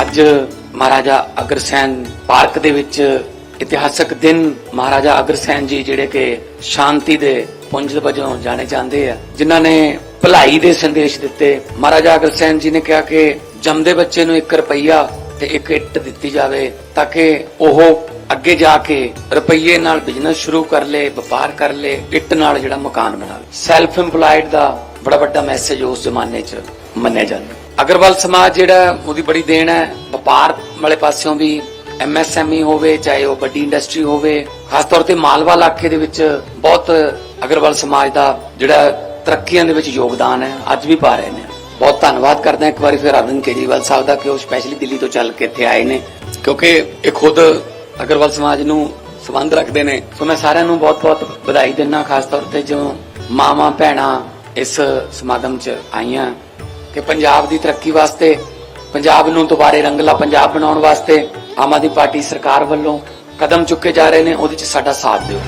ਅੱਜ ਮਹਾਰਾਜਾ ਅਗਰਸੈਨ ਪਾਰਕ ਦੇ ਵਿੱਚ ਇਤਿਹਾਸਕ ਦਿਨ ਮਹਾਰਾਜਾ ਅਗਰਸੈਨ ਜੀ ਜਿਹੜੇ ਕਿ ਸ਼ਾਂਤੀ ਦੇ ਪੁੰਜ ਵਜੋਂ ਜਾਣੇ ਜਾਂਦੇ ਆ, ਜਿਨ੍ਹਾਂ ਨੇ ਭਲਾਈ ਦੇ ਸੰਦੇਸ਼ ਦਿੱਤੇ, ਮਹਾਰਾਜਾ ਅਗਰਸੈਨ ਜੀ ਨੇ ਕਿਹਾ ਕਿ ਜੰਮਦੇ ਬੱਚੇ ਨੂੰ 1 ਰੁਪਈਆ ਤੇ ਇੱਕ ਇੱਟ ਦਿੱਤੀ ਜਾਵੇ ਤਾਂ ਕਿ ਉਹ ਅੱਗੇ ਜਾ ਕੇ ਰੁਪਈਏ ਨਾਲ ਬਿਜ਼ਨਸ ਸ਼ੁਰੂ ਕਰ ਲੇ, ਵਪਾਰ ਕਰ ਲੇ, ਇੱਟ ਨਾਲ ਜਿਹੜਾ ਮਕਾਨ ਬਣਾਵੇ। ਸੈਲਫ ਏਮਪਲਾਇਡ ਦਾ ਬੜਾ ਵੱਡਾ ਮੈਸੇਜ ਉਸ ਜ਼ਮਾਨੇ 'ਚ ਮੰਨਿਆ ਜਾਂਦਾ। ਅਗਰਵਾਲ ਸਮਾਜ ਜਿਹੜਾ ਉਹਦੀ ਬੜੀ ਦੇਣ ਹੈ। ਵਪਾਰ ਵਾਲੇ ਪਾਸਿਓਂ ਵੀ ਐਮਐਸਐਮਈ ਹੋਵੇ, ਚਾਹੇ ਉਹ ਵੱਡੀ ਇੰਡਸਟਰੀ ਹੋਵੇ, ਖਾਸ ਤੌਰ ਤੇ ਮਾਲਵਾ ਇਲਾਕੇ ਦੇ ਵਿੱਚ ਬਹੁਤ ਅਗਰਵਾਲ ਸਮਾਜ ਦਾ ਜਿਹੜਾ ਤਰੱਕੀਆਂ ਦੇ ਵਿੱਚ ਯੋਗਦਾਨ ਹੈ, ਅੱਜ ਵੀ ਪਾ ਰਹੇ ਨੇ। ਬਹੁਤ ਧੰਨਵਾਦ ਕਰਦਾ ਇੱਕ ਵਾਰੀ ਫਿਰ ਅਰਵਿੰਦ ਕੇਜਰੀਵਾਲ ਸਾਹਿਬ ਦਾ ਕਿ ਉਹ ਸਪੈਸ਼ਲੀ ਦਿੱਲੀ ਤੋਂ ਚੱਲ ਕੇ ਇੱਥੇ ਆਏ ਨੇ। ਕਿਉਂਕਿ ਇਹ ਖੁਦ ਅਗਰਵਾਲ ਸਮਾਜ ਨੂੰ ਸੰਬੰਧ ਰੱਖਦੇ ਨੇ। ਸੋ ਮੈਂ ਸਾਰਿਆਂ ਨੂੰ ਬਹੁਤ-ਬਹੁਤ ਵਧਾਈ ਦਿੰਦਾ, ਖਾਸ ਤੌਰ ਤੇ ਜੋ ਮਾਵਾਂ, ਭੈਣਾਂ ਇਸ ਸਮਾਗਮ 'ਚ ਆਈਆਂ। ਕਿ ਪੰਜਾਬ ਦੀ ਤਰੱਕੀ ਵਾਸਤੇ, ਪੰਜਾਬ ਨੂੰ ਦੁਬਾਰੇ ਰੰਗਲਾ ਪੰਜਾਬ ਬਣਾਉਣ ਵਾਸਤੇ ਆਮ ਆਦਮੀ ਪਾਰਟੀ ਸਰਕਾਰ ਵੱਲੋਂ ਕਦਮ ਚੁੱਕੇ ਜਾ ਰਹੇ ਨੇ, ਉਹਦੇ 'ਚ ਸਾਡਾ ਸਾਥ ਦਿਓ।